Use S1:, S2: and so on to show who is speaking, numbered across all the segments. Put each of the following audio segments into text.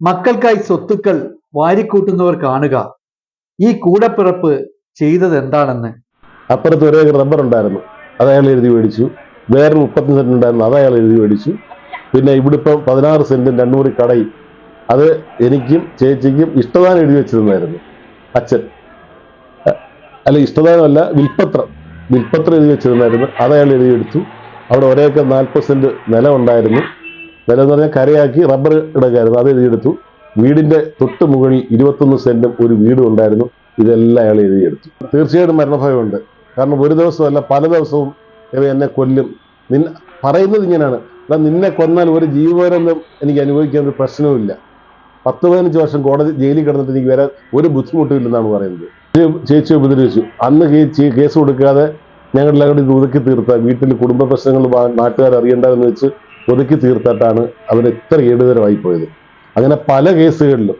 S1: മക്കൾക്കായി സ്വത്തുക്കൾ വാരിക്കൂട്ടുന്നവർ കാണുക. ഈ കൂടപ്പിറപ്പ് ചെയ്തത് എന്താണെന്ന്?
S2: അപ്പുറത്ത് ഒരേ റബ്ബർ ഉണ്ടായിരുന്നു. അത് അയാൾ എഴുതി മേടിച്ചു. വേറെ മുപ്പത്തി സെന്റ് ഉണ്ടായിരുന്നു. അത് അയാൾ എഴുതി മേടിച്ചു. പിന്നെ ഇവിടെ ഇപ്പം പതിനാറ് സെന്റും രണ്ടു മുറി കടയും. അത് എനിക്കും ചേച്ചിക്കും ഇഷ്ടദാനം എഴുതി വെച്ചിരുന്നായിരുന്നു. അച്ഛൻ. അല്ല ഇഷ്ടദാനമല്ല വിൽപ്പത്രം വിൽപ്പത്രം എഴുതി വെച്ചിരുന്നായിരുന്നു. അത് അയാൾ എഴുതി എടുത്തു. അവിടെ ഒരേക്കർ നാൽപ്പത് സെന്റ് നിലം എന്ന് പറഞ്ഞാൽ കരയാക്കി റബ്ബർ ഇടക്കായിരുന്നു അത് എഴുതിയെടുത്തു. വീടിന്റെ തൊട്ട് മുകളിൽ ഇരുപത്തൊന്ന് സെന്റും ഒരു വീടും ഉണ്ടായിരുന്നു. ഇതെല്ലാം അയാൾ എഴുതിയെടുത്തു. തീർച്ചയായിട്ടും മരണഭയമുണ്ട്. കാരണം ഒരു ദിവസമല്ല പല ദിവസവും ഇവ എന്നെ കൊല്ലും. നിൻ പറയുന്നത് ഇങ്ങനെയാണ്. എടാ നിന്നെ കൊന്നാൽ ഒരു ജീവനൊന്നും എനിക്ക് അനുഭവിക്കാൻ ഒരു പ്രശ്നവുമില്ല. പത്ത് പതിനഞ്ച് വർഷം കോടതി ജയിലിൽ കിടന്നിട്ട് എനിക്ക് വരാൻ ഒരു ബുദ്ധിമുട്ടുമില്ലെന്നാണ് പറയുന്നത്. ചേച്ചി ഉപദ്രവിച്ചു. അന്ന് കേസ് കൊടുക്കാതെ ഞങ്ങളെല്ലാം കൂടി ഇത് ഒതുക്കി തീർത്ത. വീട്ടിൽ കുടുംബ പ്രശ്നങ്ങൾ നാട്ടുകാർ അറിയണ്ടെന്ന് വെച്ച് ഒതുക്കി തീർത്തിട്ടാണ് അവർ ഇത്ര ഏടുതരമായി പോയത്. അങ്ങനെ പല കേസുകളിലും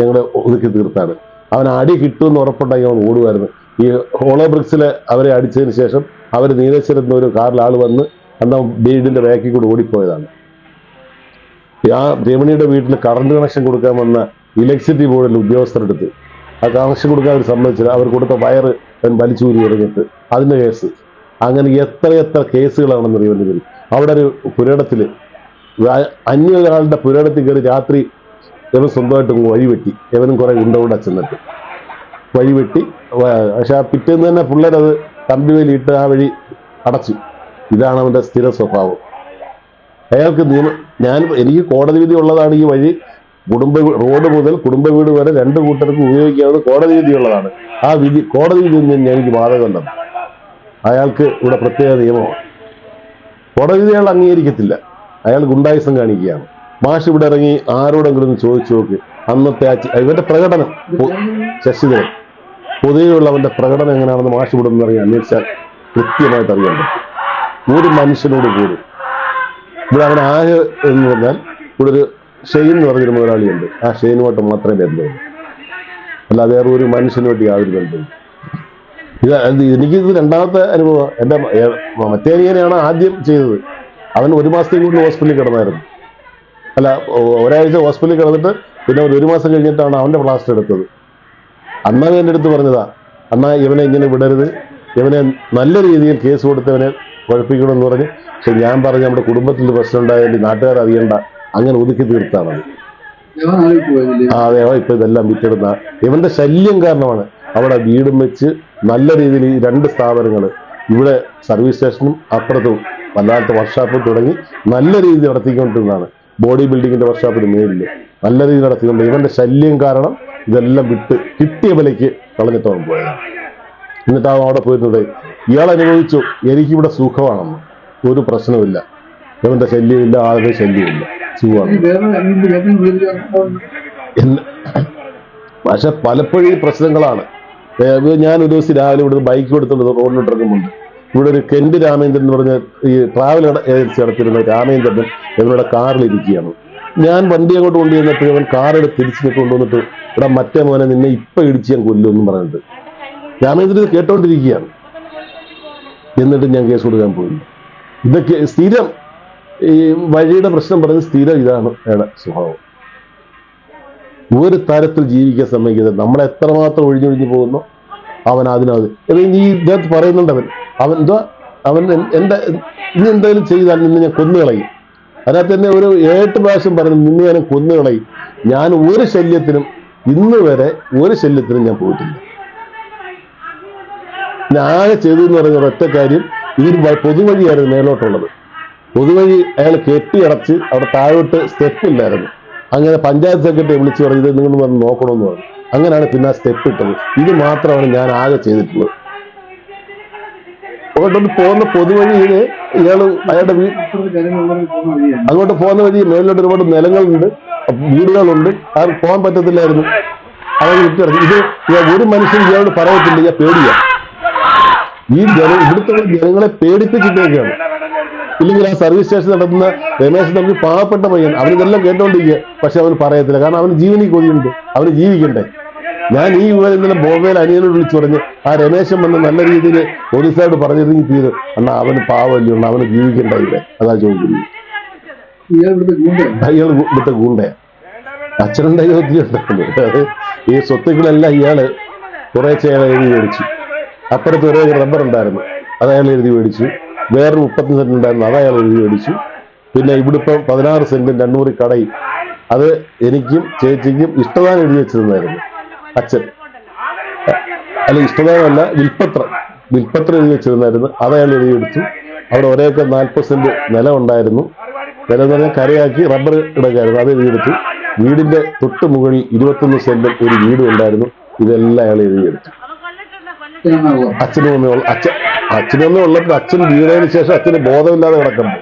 S2: ഞങ്ങൾ ഒതുക്കി തീർത്താണ്. അവൻ അടി കിട്ടുമെന്ന് ഉറപ്പുണ്ടെങ്കിൽ അവൻ ഓടുമായിരുന്നു. ഈ ഹോളോ ബ്രിക്സിൽ അവരെ അടിച്ചതിന് ശേഷം അവർ നീലേശ്വരത്ത് ഒരു കാറിൽ ആൾ വന്ന് അന്ന് ബീഡിന്റെ ബാക്കിൽ കൂടെ ഓടിപ്പോയതാണ്. ആ രമണിയുടെ വീട്ടിൽ കറണ്ട് കണക്ഷൻ കൊടുക്കാൻ വന്ന ഇലക്ട്രിസിറ്റി ബോർഡിന്റെ ഉദ്യോഗസ്ഥരെടുത്ത് ആ കണക്ഷൻ കൊടുക്കാൻ അവർ സമ്മതിച്ചില്ല. അവർ കൊടുത്ത വയറ് അവൻ വലിച്ചൂരി എറിഞ്ഞിട്ട്. അതിന്റെ കേസ്. അങ്ങനെ എത്ര എത്ര കേസുകളാണെന്ന് അറിയാൻ പേര് അവിടെ ഒരു പുരടത്തിൽ അന്യ ഒരാളുടെ പുരടത്തിൽ കയറി രാത്രി ഇവൻ സ്വന്തമായിട്ട് വഴി വഴിവെട്ടി ഇവനും കുറെ ഉണ്ടവിടെ ചെന്നിട്ട് വഴിവെട്ടി വെട്ടി. പക്ഷെ ആ പിറ്റേന്ന് തന്നെ പിള്ളേരത് കമ്പി വേലിയിട്ട് ആ വഴി അടച്ചു. ഇതാണ് അവന്റെ സ്ഥിര സ്വഭാവം. അയാൾക്ക് നിയമ ഞാൻ എനിക്ക് കോടതി വിധി ഉള്ളതാണ് ഈ വഴി. കുടുംബ റോഡ് മുതൽ കുടുംബ വീട് വരെ രണ്ട് കൂട്ടർക്ക് ഉപയോഗിക്കാവുന്ന കോടതി വിധി ഉള്ളതാണ്. ആ വിധി കോടതി വിധി എനിക്ക് ബാധകമല്ലെന്ന് അയാൾക്ക് ഇവിടെ പ്രത്യേക നിയമമാണ് കോടതി അയാൾ അംഗീകരിക്കത്തില്ല. അയാൾ ഗുണ്ടായുസം കാണിക്കുകയാണ്. മാഷ് ഇവിടെ ഇറങ്ങി ആരോടെങ്കിലും ചോദിച്ചു നോക്ക്. അന്നത്തെ ആ ഇവന്റെ പ്രകടനം ശശിധരൻ. ശശിധരൻ പൊതുവെയുള്ളവന്റെ പ്രകടനം എങ്ങനെയാണെന്ന് മാഷ് ഇവിടെ നിന്ന് ഇറങ്ങി അന്വേഷിച്ചാൽ കൃത്യമായിട്ട് അറിയണ്ട ഒരു മനുഷ്യനോട് കൂടും. ഇവിടെ അവൻ ആര് എന്ന് പറഞ്ഞാൽ ഇവിടെ ഒരു ഷെയ്ൻ എന്ന് പറഞ്ഞൊരു മുതലാളിയുണ്ട്. ആ ഷെയ്നുമായിട്ട് മാത്രമേ ബന്ധമുള്ളൂ. അല്ല വേറെ ഒരു മനുഷ്യനുമായിട്ട് യാതൊരു ബന്ധവും ഇത് എനിക്ക് ഇത് രണ്ടാമത്തെ അനുഭവം. എന്റെ മ- മറ്റേ അനിയനെയാണ് ആദ്യം ചെയ്തത്. അവൻ ഒരു മാസത്തേക്ക് കൂടുതൽ ഹോസ്പിറ്റലിൽ കിടന്നായിരുന്നു. അല്ല ഒരാഴ്ച ഹോസ്പിറ്റലിൽ കിടന്നിട്ട് പിന്നെ ഒരു മാസം കഴിഞ്ഞിട്ടാണ് അവന്റെ പ്ലാസ്റ്റർ എടുത്തത്. അന്നാവ് എന്റെ അടുത്ത് പറഞ്ഞതാ അന്നാ ഇവനെ ഇങ്ങനെ വിടരുത്. ഇവനെ നല്ല രീതിയിൽ കേസ് കൊടുത്തവനെ കുഴപ്പിക്കണമെന്ന് പറഞ്ഞ് പക്ഷെ ഞാൻ പറഞ്ഞ നമ്മുടെ കുടുംബത്തിൽ പ്രശ്നം ഉണ്ടായതിൽ നാട്ടുകാർ അറിയണ്ട. അങ്ങനെ ഒതുക്കി തീർത്താണ് ആ അതെ ഇപ്പൊ ഇതെല്ലാം വിറ്റെടുത്ത ഇവന്റെ ശല്യം കാരണമാണ്. അവിടെ വീടും വെച്ച് നല്ല രീതിയിൽ ഈ രണ്ട് സ്ഥാപനങ്ങൾ ഇവിടെ സർവീസ് സ്റ്റേഷനും അപ്പുറത്തും വല്ലാത്ത വർക്ക്ഷോപ്പും തുടങ്ങി നല്ല രീതിയിൽ നടത്തിക്കൊണ്ടിരുന്നതാണ്. ബോഡി ബിൽഡിങ്ങിന്റെ വർക്ക്ഷോപ്പിന് മേലിൽ നല്ല രീതിയിൽ നടത്തിക്കൊണ്ട് ഇവന്റെ ശല്യം കാരണം ഇതെല്ലാം വിട്ട് കിട്ടിയ വിലയ്ക്ക് കളഞ്ഞിട്ടവൻ പോയതാണ്. എന്നിട്ട് അവൻ അവിടെ പോയിരുന്നത് ഇയാൾ അനുഭവിച്ചു എനിക്കിവിടെ സുഖമാണെന്ന്. ഒരു പ്രശ്നമില്ല ഇവന്റെ ശല്യമില്ല ആളുടെ ശല്യമില്ല സുഖമാണ്. പക്ഷെ പലപ്പോഴും ഈ പ്രശ്നങ്ങളാണ്. ഒരു ദിവസം രാവിലെ ഇവിടുന്ന് ബൈക്ക് എടുത്തുകൊണ്ട് റോഡിലോട്ട് ഇറങ്ങുന്നുണ്ട് ഇവിടെ ഒരു കെന്റ് രാമേന്ദ്രൻ എന്ന് പറഞ്ഞ ഈ ട്രാവൽ ഏജൻസി നടത്തിയിരുന്ന രാമേന്ദ്രൻ ഇവരുടെ കാറിൽ ഇരിക്കുകയാണ്. ഞാൻ വണ്ടി അങ്ങോട്ട് കൊണ്ടുവന്നപ്പോൾ ഇവൻ കാറെടുത്ത് തിരിച്ചിട്ട് കൊണ്ടുവന്നിട്ട് ഇവിടെ മറ്റേ മോനെ നിന്നെ ഇപ്പൊ ഇടിച്ച് ഞാൻ കൊല്ലും എന്ന് പറഞ്ഞിട്ട് രാമേന്ദ്രൻ ഇത് കേട്ടോണ്ടിരിക്കുകയാണ്. എന്നിട്ട് ഞാൻ കേസ് കൊടുക്കാൻ പോയി. ഇതൊക്കെ സ്ഥിരം ഈ വഴിയുടെ പ്രശ്നം പറഞ്ഞ് സ്ഥിരം ഇതാണ് സ്വഭാവം. ഒരു തരത്തിൽ ജീവിക്കാൻ സമ്മതിക്കുന്നത് നമ്മൾ എത്രമാത്രം ഒഴിഞ്ഞൊഴിഞ്ഞു പോകുന്നു അവൻ അതിനത് ഈ ഇദ്ദേഹത്ത് പറയുന്നുണ്ട് അവൻ. അവൻ എന്തോ അവൻ എന്റെ ഇനി എന്തെങ്കിലും ചെയ്താൽ നിന്നെ ഞാൻ കൊന്നുകളയും അതിനകത്ത് തന്നെ ഒരു ഏട്ട് പ്രാവശ്യം പറഞ്ഞു നിന്ന് ഞാൻ കൊന്നുകളയും ഞാൻ ഒരു ശല്യത്തിനും ഇന്ന് വരെ ഒരു ശല്യത്തിനും ഞാൻ പോയിട്ടില്ല. ഞാൻ ചെയ്തു എന്ന് പറഞ്ഞ ഒറ്റ കാര്യം ഇതിന് വ- പൊതുവഴിയായിരുന്നു മേലോട്ടുള്ളത്. പൊതുവഴി അയാൾ കെട്ടിയടച്ച് അവിടെ താഴോട്ട് സ്റ്റെപ്പ് ഇല്ലായിരുന്നു. അങ്ങനെ പഞ്ചായത്ത് സെക്രട്ടറി വിളിച്ചു പറഞ്ഞു ഇത് നിങ്ങൾ വന്ന് നോക്കണമെന്ന് പറഞ്ഞു. അങ്ങനെയാണ് പിന്നെ സ്റ്റെപ്പ് ഇട്ടത്. ഇത് മാത്രമാണ് ഞാൻ ആകെ ചെയ്തിട്ടുള്ളത്. അങ്ങോട്ട് പോകുന്ന പൊതുവഴിയിൽ ഇയാൾ അയാളുടെ അങ്ങോട്ട് പോകുന്ന വഴി മേളിലോട്ട് ഒരുപാട് നിലങ്ങളുണ്ട് വീടുകളുണ്ട്. അത് പോകാൻ പറ്റത്തില്ലായിരുന്നു. അതായത് വിട്ടിറങ്ങി ഇത് ഒരു മനുഷ്യൻ ഇയാളോട് പറയത്തില്ല ഞാൻ പേടിയാണ് ഈ ജന ഇവിടുത്തെ ജനങ്ങളെ പേടിപ്പിച്ചിട്ടേക്കാണ് ഇല്ലെങ്കിൽ ആ സർവീസ് സ്റ്റേഷൻ നടത്തുന്ന രമേശ് തമ്പി പാവപ്പെട്ട പയ്യൻ. അവനിതെല്ലാം കേട്ടോണ്ടിരിക്കുക പക്ഷെ അവന് പറയത്തില്ല. കാരണം അവന് ജീവനി കൊതിയുണ്ട്. അവന് ജീവിക്കണ്ടേ. ഞാൻ ഈ വിവരം ഇന്നലെ ബോംബെയിൽ അനിയനോട് വിളിച്ചു പറഞ്ഞ് ആ രമേശൻ വന്ന് നല്ല രീതിയിൽ പോലീസുകാരോട് പറഞ്ഞിരുന്നെങ്കിൽ തീരും എന്നാ അവന് പാവമല്ലേ ഉണ്ട് അവന് ജീവിക്കണ്ടായില്ലേ അതാ ചോദിക്കുന്നത്. അയാൾ ഇവിടുത്തെ ഗൂണ്ടയാ. അച്ഛനുണ്ടായി ഒത്തിരി ഈ സ്വത്തുക്കളെല്ലാം ഇയാൾ കുറേശ്ശെ അയാൾ എഴുതി മേടിച്ചു. അപ്പുറത്ത് ഒരേ റബ്ബർ ഉണ്ടായിരുന്നു. അത് അയാൾ എഴുതി മേടിച്ചു. വേറൊരു മുപ്പത്തി സെന്റ് ഉണ്ടായിരുന്നു അത് അയാൾ എഴുതി മേടിച്ചു. പിന്നെ ഇവിടെ ഇപ്പം പതിനാറ് സെന്റും രണ്ടൂറി കടയും. അത് എനിക്കും ചേച്ചിക്കും ഇഷ്ടദാനം എഴുതി വെച്ചിരുന്നായിരുന്നു. അച്ഛൻ. അല്ല ഇഷ്ടദാനമല്ല വിൽപ്പത്രം വിൽപ്പത്രം എഴുതി വെച്ചിരുന്നായിരുന്നു. അത് അയാൾ എഴുതി എടുത്തു. അവിടെ ഒരേക്കർ നാൽപ്പത് സെന്റ് നിലം ഉണ്ടായിരുന്നു. നിലം പറഞ്ഞാൽ കരയാക്കി റബ്ബർ ഇടക്കായിരുന്നു അത് എഴുതിയെടുത്തു വീടിന്റെ തൊട്ട് മുകളിൽ ഇരുപത്തൊന്ന് സെന്റും ഒരു വീടും ഉണ്ടായിരുന്നു. ഇതെല്ലാം അയാൾ എഴുതിയെടുത്തു അച്ഛനും അച്ഛൻ അച്ഛനും ഉള്ളപ്പോൾ അച്ഛൻ വീണതിന് ശേഷം അച്ഛന് ബോധമില്ലാതെ കിടക്കുമ്പോൾ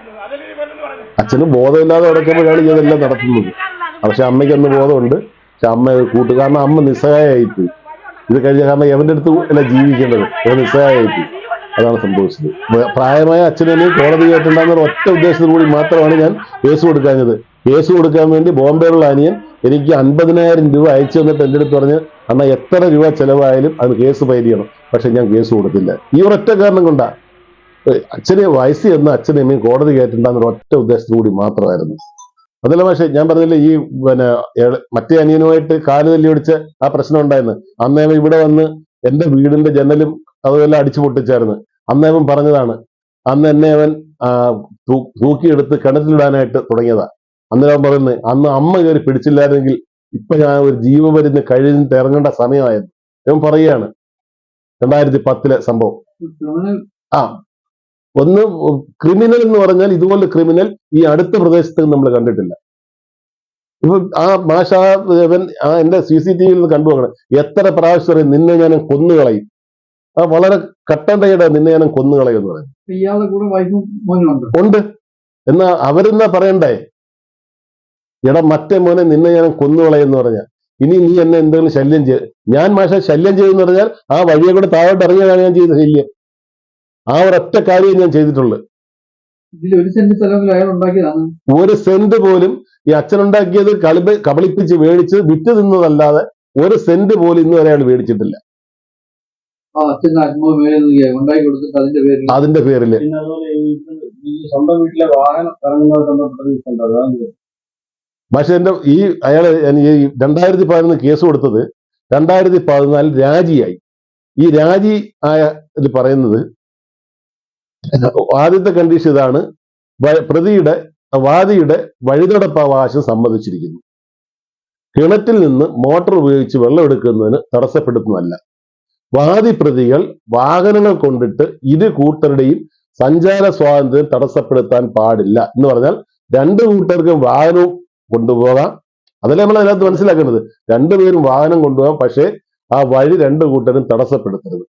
S2: അച്ഛന് ബോധമില്ലാതെ കിടക്കുമ്പോഴാണ് ഇതെല്ലാം നടത്തുന്നത് പക്ഷെ അമ്മയ്ക്ക് അന്ന് ബോധമുണ്ട്. പക്ഷെ അമ്മ കൂട്ടു കാരണം അമ്മ നിസ്സഹായമായിപ്പോയി ഇത് കഴിഞ്ഞ കാരണം എവന്റെ അടുത്ത് അല്ല ജീവിക്കേണ്ടത്? എവൻ നിസ്സഹായമായിപ്പോയി അതാണ് സംഭവിച്ചത്. പ്രായമായ അച്ഛനെയും കോടതി കേട്ടുണ്ടാകുന്ന ഒറ്റ ഉദ്ദേശത്തോടു കൂടി മാത്രമാണ് ഞാൻ കേസ് കൊടുക്കാഞ്ഞത്. കേസ് കൊടുക്കാൻ വേണ്ടി ബോംബെയിലുള്ള അനിയൻ എനിക്ക് അൻപതിനായിരം രൂപ അയച്ചു തന്നിട്ട് എന്റെ അടുത്ത് പറഞ്ഞ് അണ്ണ എത്ര രൂപ ചെലവായാലും അത് കേസ് ചെയ്യണം. പക്ഷെ ഞാൻ കേസ് കൊടുത്തില്ല. ഈ ഒരൊറ്റ കാരണം കൊണ്ടാ. അച്ഛനെ വയസ്സ് എന്ന് അച്ഛനെയും കോടതി കയറ്റണ്ടെന്നൊരു ഒറ്റ ഉദ്ദേശത്തോടു കൂടി മാത്രമായിരുന്നു. അതല്ല പക്ഷേ ഞാൻ പറഞ്ഞില്ല ഈ പിന്നെ മറ്റേ അനിയനുമായിട്ട് കാൽ തല്ലി ഒടിച്ച ആ പ്രശ്നം ഉണ്ടായിരുന്നു. അന്നേവൻ ഇവിടെ വന്ന് എന്റെ വീടിന്റെ ജനലും അതുമെല്ലാം അടിച്ചു പൊട്ടിച്ചായിരുന്നു. അന്നേവൻ പറഞ്ഞതാണ് അന്ന് എന്നെ അവൻ തൂക്കിയെടുത്ത് കിണറ്റിലിടാനായിട്ട് തുടങ്ങിയതാ. അന്നേരം പറയുന്നത് അന്ന് അമ്മ കയറി പിടിച്ചില്ലായിരുന്നെങ്കിൽ ഇപ്പൊ ഞാൻ ഒരു ജീവപരിന്ന് കഴിഞ്ഞിട്ട് ഇറങ്ങേണ്ട സമയമായിരുന്നു. ഇവൻ പറയുകയാണ് രണ്ടായിരത്തി പത്തിലെ സംഭവം. ആ. ഒന്ന് ക്രിമിനൽ എന്ന് പറഞ്ഞാൽ ഇതുപോലെ ക്രിമിനൽ ഈ അടുത്ത പ്രദേശത്ത് നമ്മൾ കണ്ടിട്ടില്ല. ഇപ്പൊ ആ മാഷ ഇവൻ ആ എന്റെ സി സി ടി വിയിൽ നിന്ന് കണ്ടുപോകണം എത്ര പ്രാവശ്യം നിന്നെ ഞാൻ കൊന്നുകളയും. ആ വളരെ കട്ടണ്ടയുടെ നിന്നെ ഞാൻ കൊന്നുകളയും എന്ന് പറയും.
S1: ഉണ്ട്.
S2: എന്നാ അവരെന്നാ പറയണ്ടേ? എടാ മറ്റേ മോനെ നിന്നെ ഞാൻ കൊന്നുകളയെന്ന് എന്ന് പറഞ്ഞാൽ ഇനി നീ എന്നെ എന്തെങ്കിലും ശല്യം ചെയ്ത് ഞാൻ മാഷ ശല്യം ചെയ്തെന്ന് പറഞ്ഞാൽ ആ വഴിയെ കൂടെ താഴോട്ട് ഇറങ്ങിയതാണ് ഞാൻ ചെയ്ത ശല്യം. ആ ഒരൊറ്റ കാര്യം ഞാൻ ചെയ്തിട്ടുള്ളൂ.
S1: ഇതിൽ ഒരു സെന്റ് സ്ഥലമെങ്കിലും അയാൾ ഉണ്ടാക്കിയതാണ്.
S2: ഒരു സെന്റ് പോലും ഈ അച്ഛനുണ്ടാക്കിയത് കളിപ്പ് കബളിപ്പിച്ച് മേടിച്ച് വിറ്റ് തിന്നതല്ലാതെ ഒരു സെന്റ് പോലും ഇന്ന് വരെ അയാൾ മേടിച്ചിട്ടില്ല.
S1: അതിന്റെ പേരിൽ
S3: സ്വന്തം വീട്ടിലെ വാഹനം ഇറങ്ങുന്നത്
S2: പക്ഷെ എന്റെ ഈ അയാൾ ഈ രണ്ടായിരത്തി പതിനൊന്ന് കേസ് കൊടുത്തത് രണ്ടായിരത്തി പതിനാലിൽ രാജിയായി. ഈ രാജി ആയ ഇത് പറയുന്നത് ആദ്യത്തെ കണ്ടീഷൻ ഇതാണ് പ്രതിയുടെ വാദിയുടെ വഴിനടപ്പവകാശം സമ്മതിച്ചിരിക്കുന്നു. കിണറ്റിൽ നിന്ന് മോട്ടോർ ഉപയോഗിച്ച് വെള്ളം എടുക്കുന്നതിന് തടസ്സപ്പെടുത്തുന്നതല്ല. വാദി പ്രതികൾ വാഹനങ്ങൾ കൊണ്ടിട്ട് ഇരു കൂട്ടരുടെയും സഞ്ചാര സ്വാതന്ത്ര്യം തടസ്സപ്പെടുത്താൻ പാടില്ല എന്ന് പറഞ്ഞാൽ രണ്ട് കൂട്ടർക്കും വാഹനവും കൊണ്ടുപോകാം. അതല്ലേ നമ്മൾ അതിനകത്ത് മനസ്സിലാക്കേണ്ടത്? രണ്ടുപേരും വാഹനം കൊണ്ടുപോകാം പക്ഷേ ആ വഴി രണ്ടു കൂട്ടരും തടസ്സപ്പെടുത്തരുത്.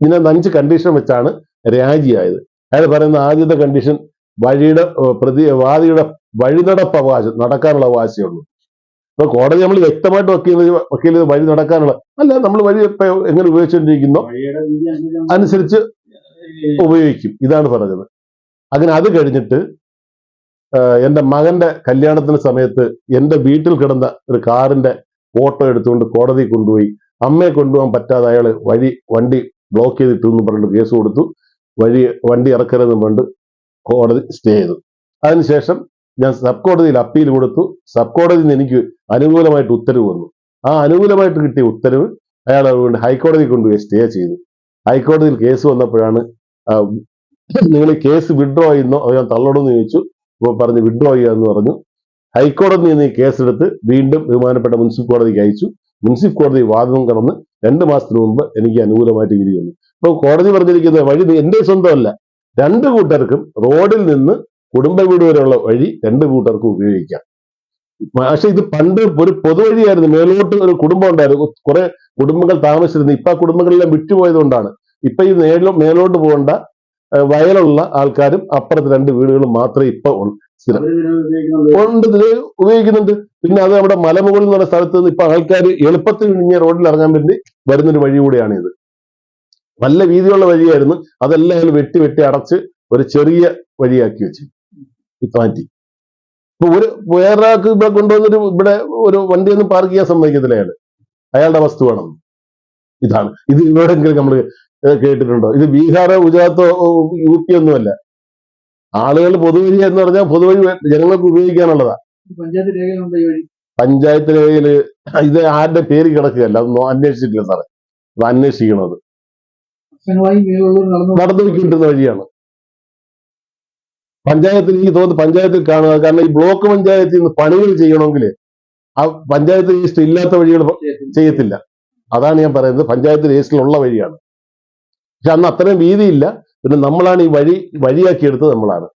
S2: ഇതിനകത്ത് അഞ്ച് കണ്ടീഷൻ വെച്ചാണ് രാജിയായത്. അയാൾ പറയുന്ന ആദ്യത്തെ കണ്ടീഷൻ വഴിയുടെ പ്രതി വാദിയുടെ വഴിനടപ്പ് അവകാശം നടക്കാനുള്ള അവകാശമുള്ളൂ ഇപ്പൊ കോടതി നമ്മൾ വ്യക്തമായിട്ട് വക്കീൽ വക്കീൽ വഴി നടക്കാനുള്ള അല്ല നമ്മൾ വഴി എങ്ങനെ ഉപയോഗിച്ചുകൊണ്ടിരിക്കുന്നു
S3: അനുസരിച്ച്
S2: ഉപയോഗിക്കും. ഇതാണ് പറഞ്ഞത്. അങ്ങനെ അത് കഴിഞ്ഞിട്ട് എന്റെ മകന്റെ കല്യാണത്തിന് സമയത്ത് എന്റെ വീട്ടിൽ കിടന്ന ഒരു കാറിന്റെ ഫോട്ടോ എടുത്തുകൊണ്ട് കോടതി കൊണ്ടുപോയി. അമ്മയെ കൊണ്ടുപോകാൻ പറ്റാതെ അയാൾ വഴി വണ്ടി ബ്ലോക്ക് ചെയ്തിട്ടു എന്ന് പറഞ്ഞിട്ട് കേസ് കൊടുത്തു. വഴി വണ്ടി ഇറക്കരുതെന്ന് പറഞ്ഞിട്ട് കോടതി സ്റ്റേ ചെയ്തു. അതിനുശേഷം ഞാൻ സബ് കോടതിയിൽ അപ്പീൽ കൊടുത്തു. സബ് കോടതിയിൽ നിന്ന് എനിക്ക് അനുകൂലമായിട്ട് ഉത്തരവ് വന്നു. ആ അനുകൂലമായിട്ട് കിട്ടിയ ഉത്തരവ് അയാൾ അതുകൊണ്ട് ഹൈക്കോടതി കൊണ്ടുപോയി സ്റ്റേ ചെയ്തു. ഹൈക്കോടതിയിൽ കേസ് വന്നപ്പോഴാണ് നിങ്ങൾ കേസ് വിഡ്രോ ചെയ്യുന്നോ അത് ഞാൻ തള്ളണമെന്ന് ചോദിച്ചു. പറഞ്ഞ് വിഡ്രോ എന്ന് പറഞ്ഞു. ഹൈക്കോടതി നിന്ന് ഈ കേസെടുത്ത് വീണ്ടും ബഹുമാനപ്പെട്ട മുനിസിപ്പൽ കോടതിക്ക് അയച്ചു. മുനിസിപ്പൽ കോടതി വാദം കടന്ന് രണ്ട് മാസത്തിന് മുമ്പ് എനിക്ക് അനുകൂലമായിട്ട് വിധി വന്നു. അപ്പോൾ കോടതി പറഞ്ഞിരിക്കുന്ന വഴി എന്റെ സ്വന്തമല്ല. രണ്ട് കൂട്ടർക്കും റോഡിൽ നിന്ന് കുടുംബ വീട് വരെയുള്ള വഴി രണ്ട് കൂട്ടർക്കും ഉപയോഗിക്കാം. പക്ഷെ ഇത് പണ്ട് ഒരു പൊതുവഴിയായിരുന്നു. മേലോട്ട് ഒരു കുടുംബം ഉണ്ടായിരുന്നു. കുറെ കുടുംബങ്ങൾ താമസിച്ചിരുന്നു. ഇപ്പൊ ആ കുടുംബങ്ങളെല്ലാം വിട്ടുപോയതുകൊണ്ടാണ്. ഇപ്പൊ ഈ മേലോ മേലോട്ട് പോകേണ്ട വയലുള്ള ആൾക്കാരും അപ്പുറത്ത് രണ്ട് വീടുകളും മാത്രമേ ഇപ്പൊ ഉണ്ട് ഉപയോഗിക്കുന്നുണ്ട്. പിന്നെ അത് നമ്മുടെ മലമുകളിൽ നിന്ന് പറഞ്ഞ സ്ഥലത്ത് നിന്ന് ഇപ്പൊ ആൾക്കാർ എളുപ്പത്തിൽ ഇങ്ങനെ റോഡിൽ ഇറങ്ങാൻ വേണ്ടി വരുന്നൊരു വഴി കൂടിയാണ് ഇത്. നല്ല വീതിയുള്ള വഴിയായിരുന്നു. അതെല്ലാം വെട്ടി വെട്ടി അടച്ച് ഒരു ചെറിയ വഴിയാക്കി വെച്ചു. മാറ്റി ഇപ്പൊ ഒരു വേറൊരാൾക്ക് ഇവിടെ കൊണ്ടുവന്നൊരു ഇവിടെ ഒരു വണ്ടിയൊന്നും പാർക്ക് ചെയ്യാൻ സമ്മതിക്കത്തില്ല അയാൾ. അയാളുടെ വസ്തുവാണ് ഇതാണ്. ഇത് ഇവിടെങ്കിലും നമ്മൾ കേട്ടിട്ടുണ്ടോ? ഇത് ബീഹാറോ ഗുജറാത്തോ യു പി ഒന്നുമല്ല ആളുകൾ പൊതുവഴി എന്ന് പറഞ്ഞാൽ പൊതുവഴി ജനങ്ങൾക്ക് ഉപയോഗിക്കാനുള്ളതാ.
S1: പഞ്ചായത്ത്
S2: രേഖയിൽ ഇത് ആരുടെ പേര് കിടക്കുകയല്ല അതൊന്നും അന്വേഷിച്ചിട്ടില്ല സാറേ. അത് അന്വേഷിക്കണത്.
S1: നടന്നു.
S2: കിട്ടുന്ന വഴിയാണ്. പഞ്ചായത്തിൽ എനിക്ക് തോന്നുന്നു പഞ്ചായത്തിൽ കാണുക കാരണം ഈ ബ്ലോക്ക് പഞ്ചായത്തിൽ നിന്ന് പണികൾ ചെയ്യണമെങ്കിൽ ആ പഞ്ചായത്ത് രജിസ്റ്റർ ഇല്ലാത്ത വഴികൾ ചെയ്യത്തില്ല. അതാണ് ഞാൻ പറയുന്നത്. പഞ്ചായത്ത് രജിസ്റ്ററിലുള്ള വഴിയാണ്. പക്ഷെ അന്ന് അത്രയും വീതിയില്ല. പിന്നെ നമ്മളാണ് ഈ വഴി വഴിയാക്കി എടുത്തത് നമ്മളാണ്.